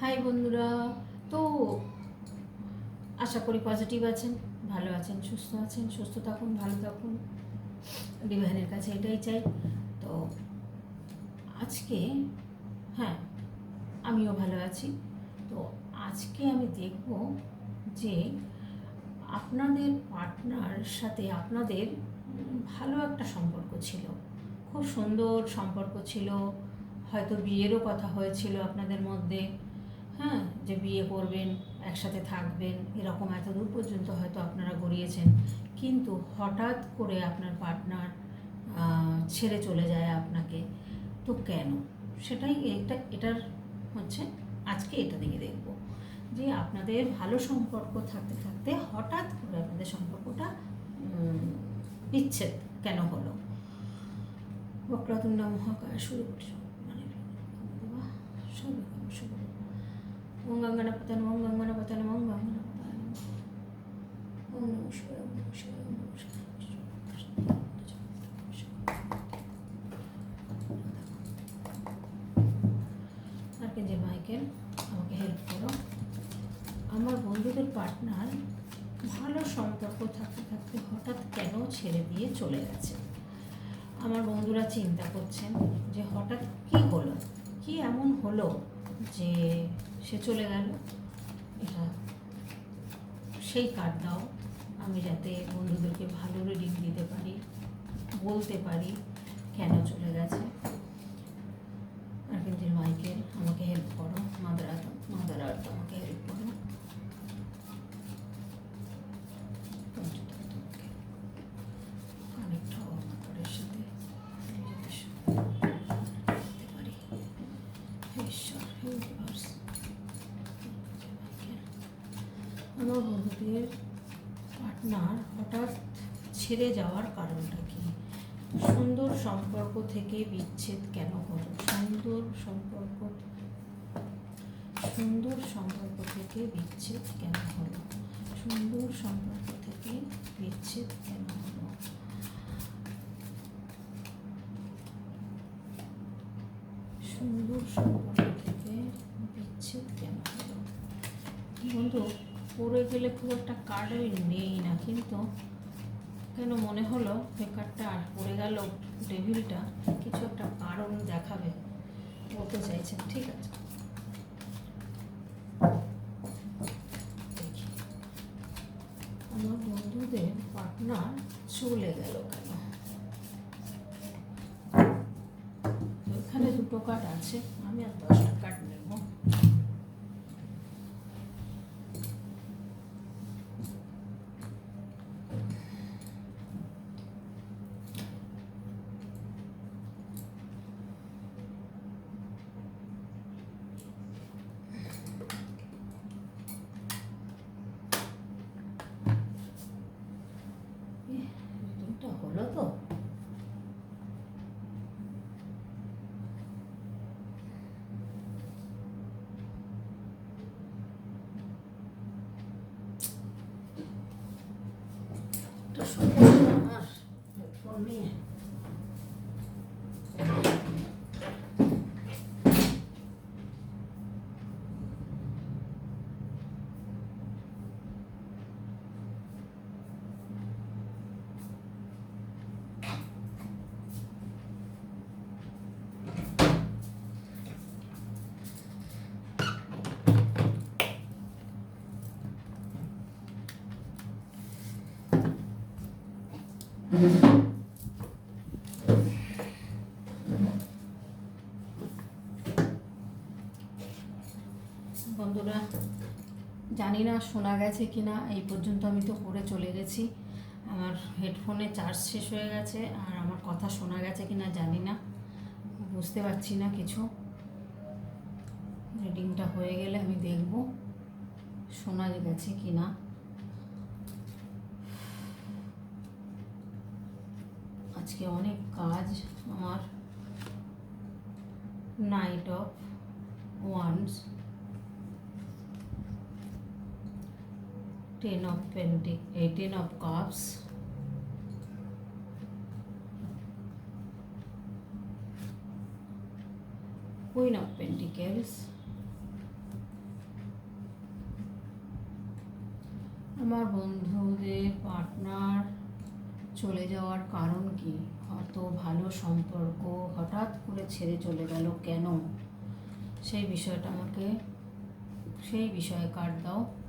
High বন্ধুরা। তো আশা করি পজিটিভ আছেন, ভালো আছেন, সুস্থ আছেন, সুস্থ থাকুন, ভালো থাকুন। ডিভাইনের কাছে এটাই চাই। তো আজকে হ্যাঁ আমিও ভালো আছি। তো আজকে আমি দেখব যে আপনাদের পার্টনার সাথে আপনাদের ভালো একটা সম্পর্ক ছিল। খুব সুন্দর সম্পর্ক ছিল। হয়তো বিয়েরও কথা হয়েছিল আপনাদের মধ্যে। হ্যাঁ যে বিয়ে করবেন, একসাথে থাকবেন, এরকম এত দূর পর্যন্ত হয়তো আপনারা গড়িয়েছেন। কিন্তু হঠাৎ করে আপনার পার্টনার ছেড়ে চলে যায় আপনাকে, তো কেন? সেটাই এটা, এটার হচ্ছে আজকে এটা দিকে দেখব। যে আপনাদের ভালো সম্পর্ক থাকতে থাকতে হঠাৎ করে আপনাদের সম্পর্কটা বিচ্ছেদ কেন হলো? বক্রতুণ্ড মহাকায় শুরু করছি। মানে সব ওম গঙ্গনাপতন ওম গঙ্গনাপতন ওম গঙ্গনাপতন ওম নম শিবায় ওম নম শিবায় ওম নম শিবায় আর্কেঞ্জেল মাইকেল আমাকে হেল্প করো। আমার বন্ধুদের পার্টনার ভালো সম্পর্ক থাকতে থাকতে হঠাৎ কেন ছেড়ে দিয়ে চলে গেছে? আমার বন্ধুরা চিন্তা করছেন যে হঠাৎ কি হলো? কি এমন হলো যে সে চলে গেল। এটা সেই কার্ড দাও। আমি যাতে বন্ধুদেরকে ভালো রিডিং দিতে পারি, বলতে পারি কেন চলে গেছে। আমার বন্ধুদের পার্টনার হঠাৎ ছেড়ে যাওয়ার কারণটা কি? সুন্দর সম্পর্ক থেকে বিচ্ছেদ কেন হলো? সুন্দর সম্পর্ক সুন্দর সম্পর্ক থেকে বিচ্ছেদ কেন হলো? সুন্দর সম্পর্ক থেকে বিচ্ছেদ কেন হলো? সুন্দর সম্পর্ক থেকে বিচ্ছেদ কেন হলো? বন্ধু পড়ে গেলে খুব একটা কার্ড আমি নেই না, কিন্তু কেন মনে হলো বেকারটা আর পড়ে গেল ডেভিলটা কিছু একটা কারণ দেখাবে বলতে চাইছেন ঠিক আছে। আমার বন্ধুদের পার্টনার চলে গেল কেন? এখানে দুটো কার্ড আছে, আমি আর দশটা কার্ড নেব রিডিংটা হলো তো একটা সমস্যা আমার হেডফোন নিয়ে বন্ধুরা, জানি না শোনা গেছে কি না, এই পর্যন্ত আমি তো করে চলে গেছি। আমার হেডফোনে চার্জ শেষ হয়ে গেছে, আর আমার কথা শোনা গেছে কি না জানি না, বুঝতে পারছি না কিছু। রিডিংটা হয়ে গেলে আমি দেখব, শোনা গেছে কি না। আজকে অনেক কাজ আমার। Knight of wands 10 of Pentacle, 18 of Cups, Queen of Pentacles, আমার বন্ধুদের পার্টনার চলে যাওয়ার কারণ কি? অত ভালো সম্পর্ক হঠাৎ করে ছেড়ে চলে গেল কেন? সেই বিষয়টা আমাকে সেই বিষয়ে কার্ড দাও।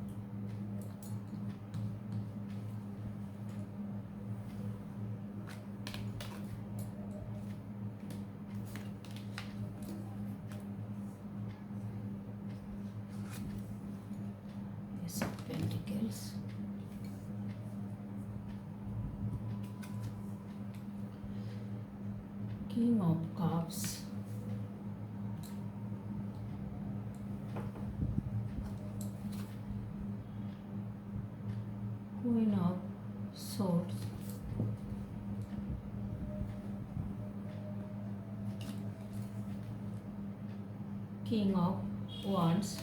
King of Cups. Queen of Swords. King of Wands.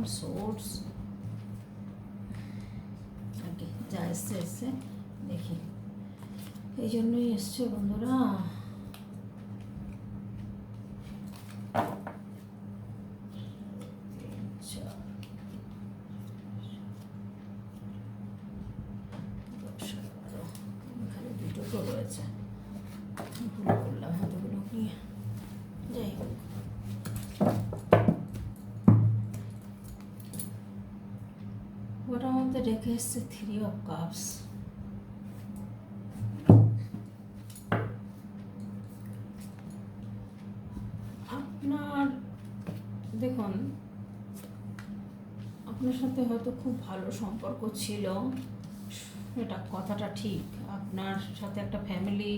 Nice one source okay যা এসছে এসছে দেখি এই জন্যই এসছে বন্ধুরা রেখে এসছে থ্রি অফ কাপস আপনার, দেখুন, আপনার সাথে হয়তো খুব ভালো সম্পর্ক ছিল। এটা কথাটা ঠিক। আপনার সাথে একটা ফ্যামিলি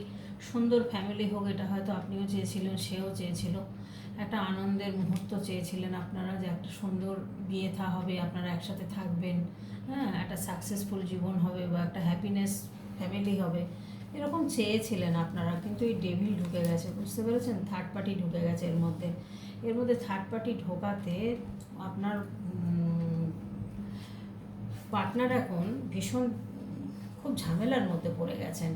সুন্দর ফ্যামিলি হোক, এটা হয়তো আপনিও চেয়েছিলেন, সেও চেয়েছিল। একটা আনন্দের মুহূর্ত চেয়েছিলেন আপনারা যে একটা সুন্দর বিয়ে থা হবে, আপনারা একসাথে থাকবেন হ্যাঁ একটা সাকসেসফুল জীবন হবে বা একটা হ্যাপিনেস ফ্যামিলি হবে, এরকম চেয়েছিলেন আপনারা, কিন্তু এই ডেভিল ঢুকে গেছে, বুঝতে পেরেছেন? থার্ড পার্টি ঢুকে গেছে এর মধ্যে। এর মধ্যে থার্ড পার্টি ঢোকাতে আপনার পার্টনার এখন ভীষণ খুব ঝামেলার মধ্যে পড়ে গেছেন।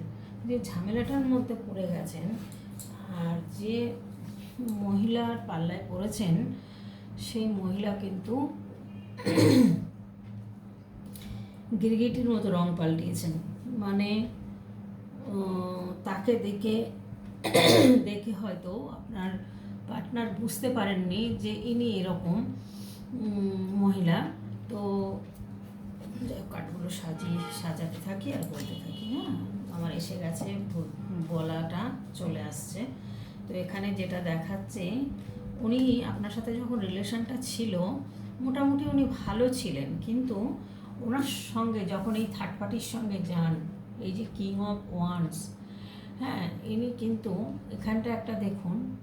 যে ঝামেলাটার মধ্যে পড়ে গেছেন, আর যে মহিলার পাল্লায় পড়েছেন, সেই মহিলা কিন্তু গিরগিটির মতো রং পাল্টিয়েছেন। মানে তাকে দেখে দেখে হয়তো আপনার পার্টনার বুঝতে পারেননি যে ইনি এরকম মহিলা। তো কাঠগুলো সাজিয়ে সাজাতে থাকি আর বলতে থাকি হ্যাঁ? আমার এসে গেছে বলাটা চলে আসছে। তো এখানে যেটা দেখাচ্ছে, উনি আপনার সাথে যখন রিলেশনটা ছিল, মোটামুটি উনি ভালো ছিলেন। কিন্তু ওনার সঙ্গে যখন এই থার্ড পার্টির সঙ্গে যান, এই যে কিং অফ ওয়ান্স হ্যাঁ ইনি কিন্তু এখানটা একটা দেখুন,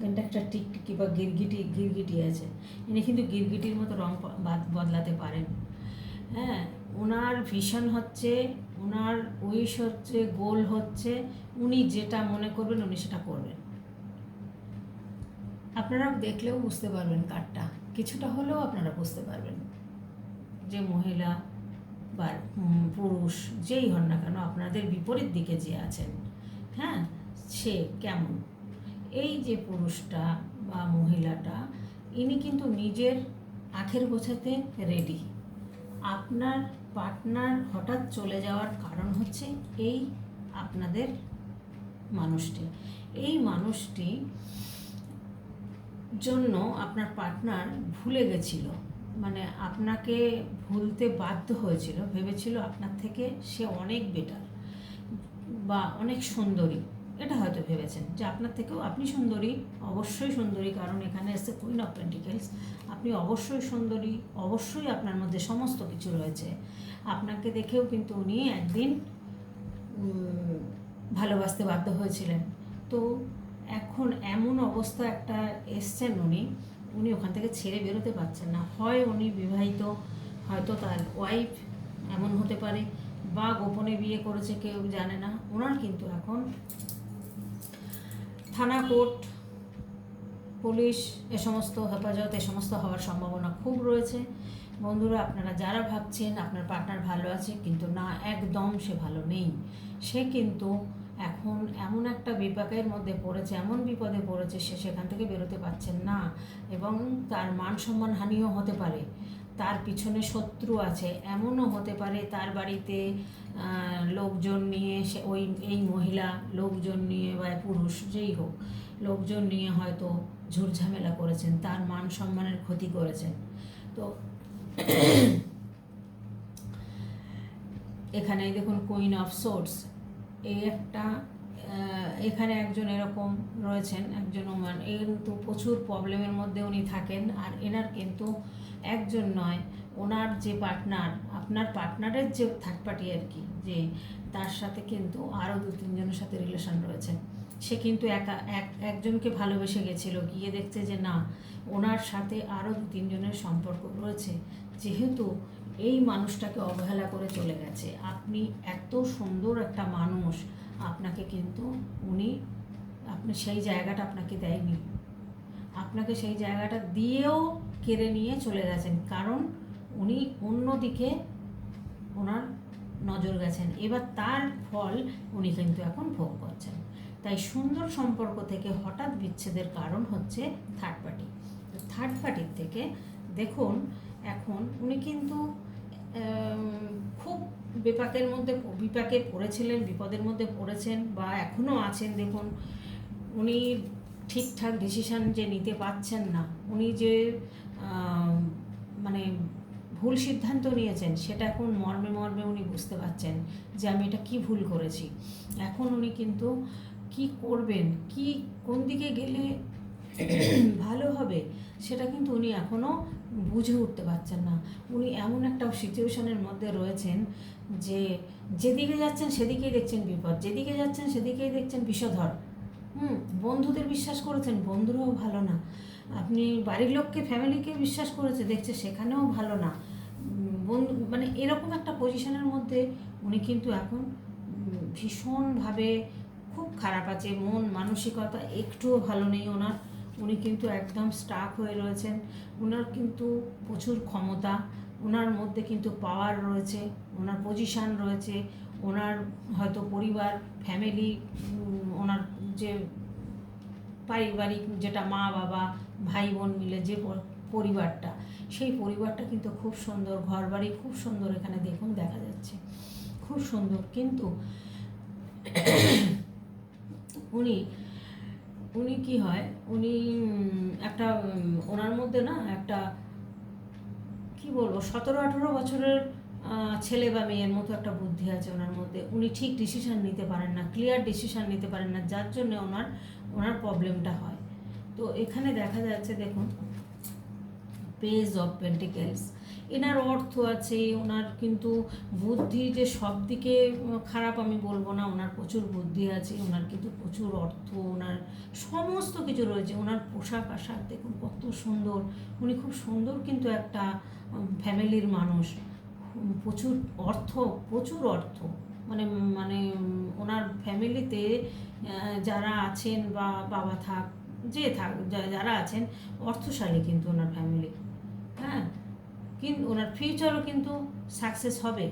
এখানটা একটা টিকটিকি বা গিরগিটি গিরগিটি আছে। ইনি কিন্তু গিরগিটির মতো রং বাদ- বদলাতে পারেন। হ্যাঁ ওনার ভিশন হচ্ছে ওনার উইশ হচ্ছে গোল হচ্ছে, উনি যেটা মনে করবেন উনি সেটা করবেন। আপনারা দেখলেও বুঝতে পারবেন কারটা। কিছুটা হলেও আপনারা বুঝতে পারবেন। যে মহিলা বা পুরুষ যেই হন না কেন, আপনাদের বিপরীত দিকে যে আছেন হ্যাঁ সে কেমন? এই যে পুরুষটা বা মহিলাটা, ইনি কিন্তু নিজের আখের গোছাতে রেডি আপনার পার্টনার হঠাৎ চলে যাওয়ার কারণ হচ্ছে এই আপনাদের মানুষটি। এই মানুষটি জন্য আপনার পার্টনার ভুলে গেছিল। মানে আপনাকে ভুলতে বাধ্য হয়েছিল, ভেবেছিল আপনার থেকে সে অনেক বেটার বা অনেক সুন্দরী। এটা হয়তো ভেবেছেন যে আপনার থেকেও আপনি সুন্দরী, অবশ্যই সুন্দরী, কারণ এখানে এসছে কুইন অফ পেন্টিকেলস আপনি অবশ্যই সুন্দরী, অবশ্যই আপনার মধ্যে সমস্ত কিছু রয়েছে। আপনাকে দেখেও কিন্তু উনি একদিন ভালোবাসতে বাধ্য হয়েছিলেন। তো এখন এমন অবস্থা একটা এসছেন উনি উনি ওখান থেকে ছেড়ে বেরোতে পারছেন না। হয় উনি বিবাহিত, হয়তো তার ওয়াইফ এমন হতে পারে, বা গোপনে বিয়ে করেছে কেউ জানে না। ওনার কিন্তু এখন থানা কোর্ট, পুলিশ, এ সমস্ত হেফাজত, এ সমস্ত হওয়ার সম্ভাবনা খুব রয়েছে। বন্ধুরা, আপনারা যারা ভাবছেন আপনার পার্টনার ভালো আছে, কিন্তু না, একদম সে ভালো নেই। সে কিন্তু এখন এমন একটা বিপাকের মধ্যে পড়েছে, এমন বিপদে পড়েছে, সে সেখান থেকে বেরোতে পারছেন না এবং তার মান সম্মান হানিও হতে পারে। তার পিছনে শত্রু আছে। এমনও হতে পারে তার বাড়িতে লোকজন নিয়ে সে ওই, এই মহিলা লোকজন নিয়ে বা পুরুষ যেই হোক, লোকজন নিয়ে হয়তো ঝুটঝামেলা করেছেন, তার মান সম্মানের ক্ষতি করেছেন। তো এখানে দেখুন কুইন অফ সোর্স এই একটা এখানে একজন এরকম রয়েছেন, একজন ওমান এই কিন্তু প্রচুর প্রবলেমের মধ্যে উনি থাকেন। আর এনার কিন্তু একজন নয়, ওনার যে পার্টনার আপনার পার্টনারের যে থার্ড পার্টি আর কি, যে তার সাথে কিন্তু আরও দু তিনজনের সাথে রিলেশন রয়েছে। সে কিন্তু একা, এক, একজনকে ভালোবেসে গেছিল, গিয়ে দেখছে যে না, ওনার সাথে আরও দু তিনজনের সম্পর্ক রয়েছে। যেহেতু এই মানুষটাকে অবহেলা করে চলে গেছে, আপনি এত সুন্দর একটা মানুষ আপনাকে কিন্তু উনি আপনি সেই জায়গাটা আপনাকে দেয়নি। আপনাকে সেই জায়গাটা দিয়েও কেড়ে নিয়ে চলে গেছেন। কারণ উনি অন্যদিকে ওনার নজর গেছেন। এবার তার ফল উনি কিন্তু এখন ভোগ করছেন। তাই সুন্দর সম্পর্ক থেকে হঠাৎ বিচ্ছেদের কারণ হচ্ছে থার্ড পার্টি থার্ড পার্টির থেকে দেখুন, এখন উনি কিন্তু খুব বিপাকের মধ্যে বিপাকে পড়েছিলেন, বিপদের মধ্যে পড়েছেন বা এখনও আছেন, দেখুন, উনি ঠিকঠাক ডিসিশান যে নিতে পারছেন না, উনি যে মানে ভুল সিদ্ধান্ত নিয়েছেন, সেটা এখন মর্মে মর্মে উনি বুঝতে পারছেন যে আমি এটা কি ভুল করেছি। এখন উনি কিন্তু কি করবেন, কি কোন দিকে গেলে ভালো হবে, সেটা কিন্তু উনি এখনও বুঝে উঠতে পারছেন না। উনি এমন একটা সিচুয়েশনের মধ্যে রয়েছেন যে, যেদিকে যাচ্ছেন সেদিকেই দেখছেন বিপদ, যেদিকে যাচ্ছেন সেদিকেই দেখছেন বিষধর। হুম, বন্ধুদের বিশ্বাস করেছেন, বন্ধুরাও ভালো না। আপনি বাড়ির লোককে ফ্যামিলিকে বিশ্বাস করেছে, দেখছে সেখানেও ভালো না। বন্ধু মানে এরকম একটা পজিশনের মধ্যে উনি কিন্তু এখন ভীষণভাবে খুব খারাপ আছে। মন, মানসিকতা একটুও ভালো নেই ওনার। উনি কিন্তু একদম স্টাক হয়ে রয়েছেন। ওনার কিন্তু প্রচুর ক্ষমতা ওনার মধ্যে কিন্তু পাওয়ার রয়েছে ওনার পজিশান রয়েছে ওনার হয়তো পরিবার ফ্যামিলি ওনার যে পারিবারিক যেটা মা, বাবা, ভাই, বোন মিলে যে পরিবারটা, সেই পরিবারটা কিন্তু খুব সুন্দর ঘর বাড়ি খুব সুন্দর এখানে দেখুন দেখা যাচ্ছে। খুব সুন্দর, কিন্তু উনি উনি কি হয়? উনি একটা ওনার মধ্যে না একটা, কি বলব, সতেরো, আঠেরো বছরের ছেলে বা মেয়ের মতো একটা বুদ্ধি আছে ওনার মধ্যে। উনি ঠিক ডিসিশান নিতে পারেন না ক্লিয়ার ডিসিশান নিতে পারেন না, যার জন্য ওনার ওনার প্রবলেমটা হয়। তো এখানে দেখা যাচ্ছে, দেখুন পেজ অফ পেন্টিকেলস এনার অর্থ আছে, ওনার কিন্তু বুদ্ধি যে সব দিকে খারাপ আমি বলব না, ওনার প্রচুর বুদ্ধি আছে, ওনার কিন্তু প্রচুর অর্থ, ওনার সমস্ত কিছু রয়েছে, ওনার পোশাক আশাক, দেখুন কত সুন্দর। উনি খুব সুন্দর কিন্তু একটা ফ্যামিলির মানুষ। প্রচুর অর্থ প্রচুর অর্থ। মানে মানে ওনার ফ্যামিলিতে যারা আছেন বা বাবা থাক, যে থাক যারা আছেন, অর্থশালী কিন্তু ওনার ফ্যামিলি। কিন্তু ওনার ফিউচারও কিন্তু সাকসেস হবে।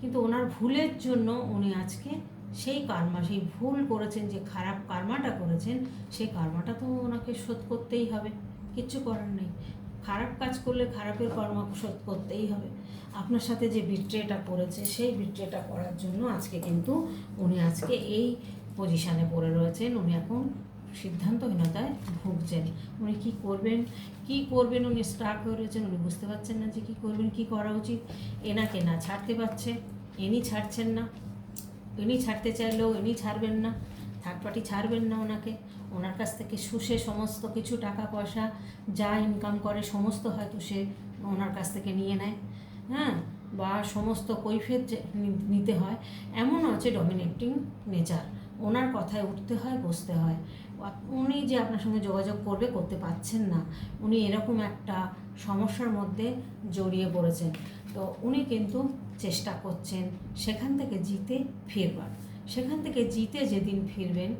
কিন্তু ওনার ভুলের জন্য উনি আজকে সেই কার্মা সেই ভুল করেছেন, যে খারাপ কার্মাটা করেছেন, সেই কার্মাটা তো ওনাকে শোধ করতেই হবে। কিচ্ছু করার নেই। খারাপ কাজ করলে খারাপের কর্ম শোধ করতেই হবে। আপনার সাথে যে বিট্রেটা করেছে, সেই বিট্রেটা করার জন্য আজকে কিন্তু উনি আজকে এই পজিশানে পড়ে রয়েছেন। উনি এখন সিদ্ধান্তহীনতায় ভুগছেন। উনি কি করবেন? কি করবেন? উনি স্টাক হয়ে রয়েছেন, উনি বুঝতে পারছেন না যে কি করবেন, কি করা উচিত। এনাকে না ছাড়তে পারছে, ইনি ছাড়ছেন না। ইনি ছাড়তে চাইলেও ইনি ছাড়বেন না। থার্ড পার্টি ছাড়বেন না ওনাকে। ওনার কাছ থেকে শুষে সমস্ত কিছু টাকা পয়সা যা ইনকাম করে, সমস্ত হয়তো সে ওনার কাছ থেকে নিয়ে নেয়। হ্যাঁ? বা সমস্ত যে নিতে হয় এমন আছে ডমিনেটিং নেচার ওনার কথায় উঠতে হয়, বসতে হয়। উনি যে আপনার সঙ্গে যোগাযোগ করবে, করতে পারছেন না। উনি এরকম একটা সমস্যার মধ্যে জড়িয়ে পড়েছেন। তো উনি কিন্তু চেষ্টা করছেন সেখান থেকে জিতে ফিরবার। সেখান থেকে জিতে যেদিন ফিরবেন,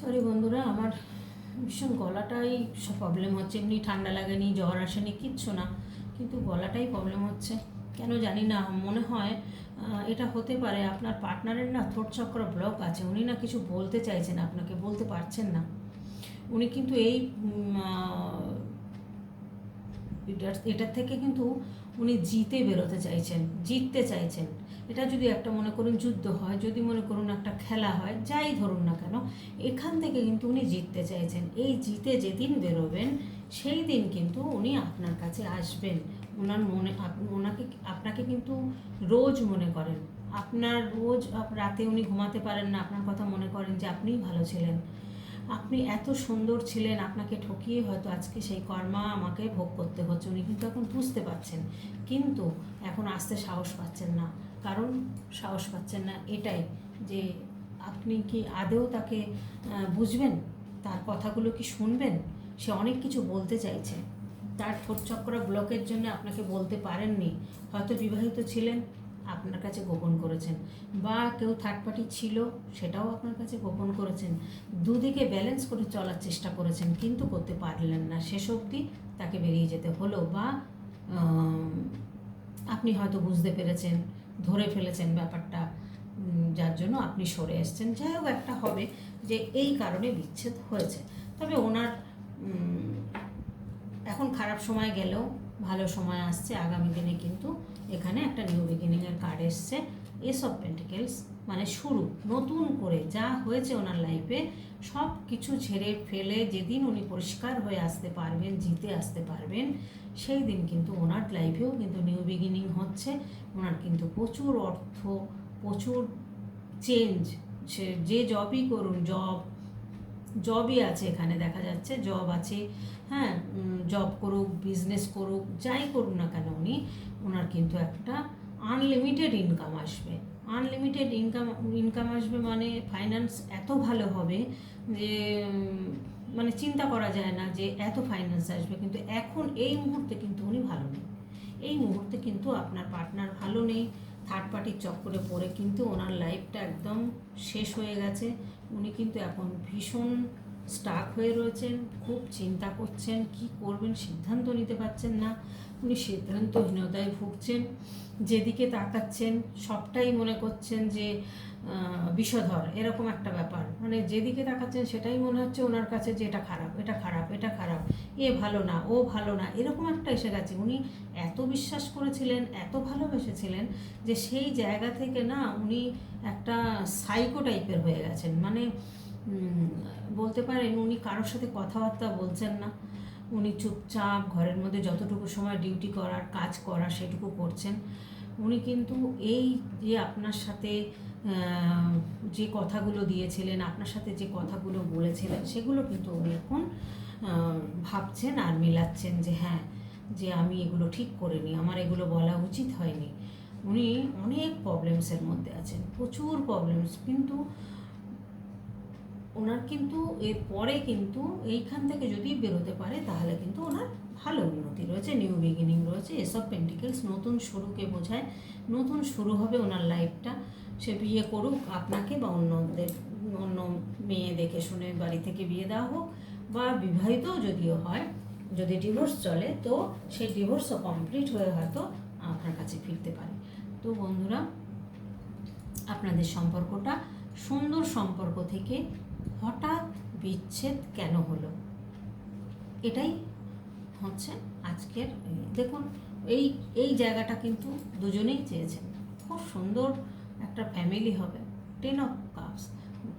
সরি বন্ধুরা, আমার ভীষণ গলাটাই প্রবলেম হচ্ছে। এমনি ঠান্ডা লাগেনি, জ্বর আসেনি, কিচ্ছু না। কিন্তু গলাটাই প্রবলেম হচ্ছে। কেন জানি না, মনে হয় এটা হতে পারে আপনার পার্টনারের না থোট চক্র ব্লক আছে। উনি না কিছু বলতে চাইছেন, আপনাকে বলতে পারছেন না। উনি কিন্তু এই এটার থেকে কিন্তু উনি জিতে বেরোতে চাইছেন, জিততে চাইছেন। এটা যদি একটা, মনে করুন, যুদ্ধ হয়, যদি মনে করুন একটা খেলা হয়, যাই ধরুন না কেন, এখান থেকে কিন্তু উনি জিততে চাইছেন। এই জিতে যেদিন বেরোবেন, সেই দিন কিন্তু উনি আপনার কাছে আসবেন। ওনার মনে ওনাকে আপনাকে কিন্তু রোজ মনে করেন। আপনার রোজ রাতে উনি ঘুমাতে পারেন না, আপনার কথা মনে করেন যে আপনিই ভালো ছিলেন। আপনি এত সুন্দর ছিলেন, আপনাকে ঠকিয়ে হয়তো আজকে সেই কর্মা আমাকে ভোগ করতে হচ্ছে, উনি কিন্তু এখন বুঝতে পারছেন। কিন্তু এখন আসতে সাহস পাচ্ছেন না। কারণ সাহস পাচ্ছেন না এটাই যে আপনি কি আদেও তাকে বুঝবেন? তার কথাগুলো কি শুনবেন? সে অনেক কিছু বলতে চাইছে। তার ঠোঁট চক্র ব্লকের জন্য আপনাকে বলতে পারেননি। হয়তো বিবাহিত ছিলেন, আপনার কাছে গোপন করেছেন। বা কেউ থার্ড পার্টি ছিল, সেটাও আপনার কাছে গোপন করেছেন। দুদিকে ব্যালেন্স করে চলার চেষ্টা করেছেন, কিন্তু করতে পারলেন না। শেষ অবধি তাকে বেরিয়ে যেতে হলো বা আপনি হয়তো বুঝতে পেরেছেন, ধরে ফেলেছেন ব্যাপারটা। যার জন্য আপনি সরে এসছেন। যাই হোক, একটা হবে যে এই কারণে বিচ্ছেদ হয়েছে। তবে ওনার এখন খারাপ সময় গেলেও ভালো সময় আসছে, আগামী দিনে কিন্তু এখানে একটা নিউ বিগিনিংয়ের কার্ড এসছে। এসব পেন্টিকেলস মানে শুরু, নতুন করে যা হয়েছে ওনার লাইফে সব কিছু ছেড়ে ফেলে যেদিন উনি পরিষ্কার হয়ে আসতে পারবেন, জিতে আসতে পারবেন, সেই দিন কিন্তু ওনার লাইফেও কিন্তু নিউ বিগিনিং হচ্ছে। ওনার কিন্তু প্রচুর অর্থ, প্রচুর চেঞ্জ যে জবই করুন জব জবই আছে এখানে, দেখা যাচ্ছে জব আছে হ্যাঁ জব করুক বিজনেস করুক, যাই করুক না কেন উনি ওনার কিন্তু একটা আনলিমিটেড ইনকাম আসবে। আনলিমিটেড ইনকাম ইনকাম আসবে মানে ফাইন্যান্স এত ভালো হবে যে মানে চিন্তা করা যায় না যে এত ফাইন্যান্স আসবে, কিন্তু এখন এই মুহূর্তে কিন্তু উনি ভালো নেই। এই মুহূর্তে কিন্তু আপনার পার্টনার ভালো নেই থার্ড পার্টির চক্করে পড়ে কিন্তু ওনার লাইফটা একদম শেষ হয়ে গেছে। উনি কিন্তু এখন ভীষণ স্টাক হয়ে রয়েছেন, খুব চিন্তা করছেন, কি করবেন সিদ্ধান্ত নিতে পারছেন না। উনি সিদ্ধান্তহীনতায় ভুগছেন, যেদিকে তাকাচ্ছেন, সবটাই মনে করছেন যে বিষধর, এরকম একটা ব্যাপার। মানে যেদিকে তাকাচ্ছেন সেটাই মনে হচ্ছে ওনার কাছে যে এটা খারাপ এটা খারাপ এটা খারাপ, এ ভালো না, ও ভালো না, এরকম একটা এসে গেছে। উনি এত বিশ্বাস করেছিলেন, এত ভালোবেসেছিলেন যে সেই জায়গা থেকে না উনি একটা সাইকো টাইপের হয়ে গেছেন। মানে বলতে পারেন উনি কারোর সাথে কথাবার্তা বলছেন না। উনি চুপচাপ ঘরের মধ্যে যতটুকু সময় ডিউটি করার, কাজ করার সেটুকু করছেন। উনি কিন্তু এই যে আপনার সাথে যে কথাগুলো দিয়েছিলেন, আপনার সাথে যে কথাগুলো বলেছিলেন, সেগুলো কিন্তু উনি এখন ভাবছেন আর মেলাচ্ছেন যে হ্যাঁ যে আমি এগুলো ঠিক করিনি, আমার এগুলো বলা উচিত হয়নি। উনি অনেক প্রবলেমসের মধ্যে আছেন, প্রচুর প্রবলেমস কিন্তু ওনার কিন্তু এর পরে কিন্তু এইখান থেকে যদি বেরোতে পারে, তাহলে কিন্তু ওনার ভালো উন্নতি রয়েছে নিউ বিগিনিং রয়েছে। এসব পেন্টিকেলস নতুন শুরুকে বোঝায়, নতুন শুরু হবে ওনার লাইফটা সে বিয়ে করুক, আপনাকে বা অন্যদের, অন্য মেয়ে দেখে শুনে বাড়ি থেকে বিয়ে দেওয়া হোক, বা বিবাহিতও যদিও হয়, যদি ডিভোর্স চলে, তো সেই ডিভোর্সও কমপ্লিট হয়ে হয়তো আপনার কাছে ফিরতে পারে। তো বন্ধুরা, আপনাদের সম্পর্কটা সুন্দর সম্পর্ক থেকে হঠাৎ বিচ্ছেদ কেন হলো? এটাই হচ্ছে আজকের, দেখুন, এই এই জায়গাটা কিন্তু দুজনেই চেয়েছেন। খুব সুন্দর একটা ফ্যামিলি হবে টেন অফ কাপস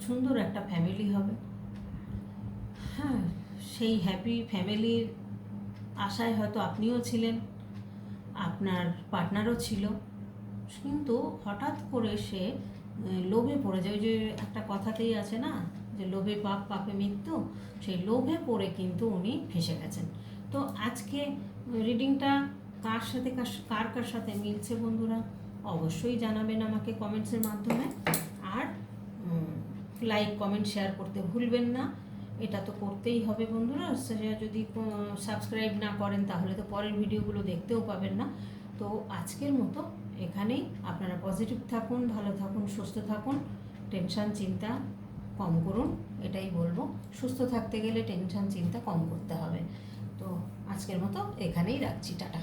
সুন্দর একটা ফ্যামিলি হবে। হ্যাঁ সেই হ্যাপি ফ্যামিলির আশায় হয়তো আপনিও ছিলেন, আপনার পার্টনারও ছিল। কিন্তু হঠাৎ করে সে লোভে পড়ে যায়। যে একটা কথাতেই আছে না যে লোভে পাপ পাপে মৃত্যু, সেই লোভে পড়ে কিন্তু উনি ফেসে গেছেন। তো আজকে রিডিংটা কার সাথে, কার- কার সাথে মিলছে বন্ধুরা? অবশ্যই জানাবেন আমাকে কমেন্টসের মাধ্যমে। আর লাইক কমেন্ট শেয়ার করতে ভুলবেন না। এটা তো করতেই হবে বন্ধুরা। যদি সাবস্ক্রাইব না করেন, তাহলে তো পরের ভিডিওগুলো দেখতেও পাবেন না। তো আজকের মতো এখানেই। আপনারা পজিটিভ থাকুন, ভালো থাকুন, সুস্থ থাকুন। টেনশন চিন্তা কম করুন, এটাই বলব। সুস্থ থাকতে গেলে টেনশন চিন্তা কম করতে হবে। তো আজকের মতো এখানেই রাখছি, টাটা।